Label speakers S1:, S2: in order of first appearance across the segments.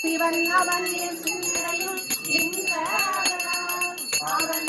S1: சிவன் அவன் சிந்தையும் லிங்கராகனார். அவன்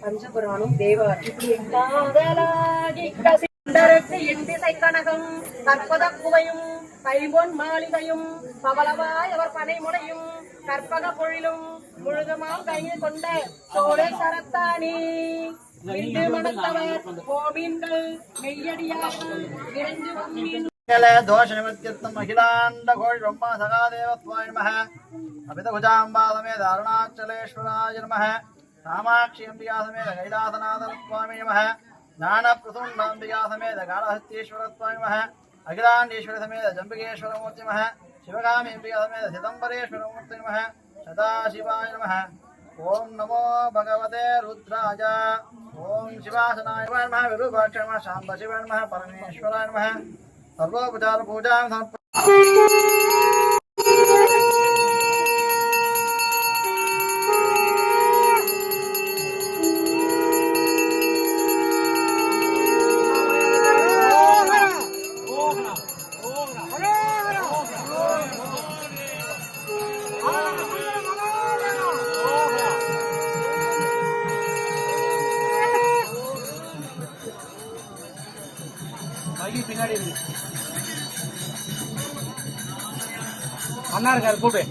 S2: பஞ்சபுராணம் தேவார்
S1: காதலாகி கசிந்தருக்கு எண்டிசை கனகம் கற்பத குவையும் கைபொன் மாளிகையும் பவளவாய் அவர் பனைமுடையும் கற்பக பொழிலும் முழுகமாம் கையில் கொண்ட சோழ சரத்தானி. இன்று மணத்தவர் கோமீன்கள் மெய்யடியார்கள்
S3: இரண்டு दोषनिवत्यर्थमखिलाण्डघोषब्रह्म सखादेवत्वाय नमः। अपितभुजाम्बासमे दारुणाचलेश्वराय नमः। कामाक्षीम्बिकासमेत कैलासनाथनस्वामी नमः। ज्ञानप्रसून्नाम्बिकासमेत गाढहस्तीश्वरस्वामी नमः। अखिलाण्डीश्वरसमेत जम्बिकेश्वरमूर्ति नमः। शिवकामीम्बिकासमेत चिदम्बरेश्वरमूर्ति नमः। सदाशिवाय नमः। ओम नमो भगवते रुद्राज ओं शिवासनाय नमः। विरूपाक्ष नमः शाम्बशिवाय नमः। परमेश्वराय नमः। సర్వోపచార పూజాం సమర్ప வண்டி
S4: பின்னாடி இருக்கு. அண்ணா இருக்காரு கூப்பிடு.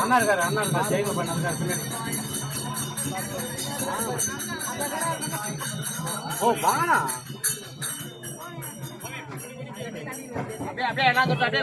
S4: அண்ணா இருக்காரு அண்ணா இருக்காரு. ஜெயில பண்ண இருக்காரு பின்னாடி. ஓ வாங்கண்ணா. அப்படியே அப்படியே என்ன அப்படியே அப்படியே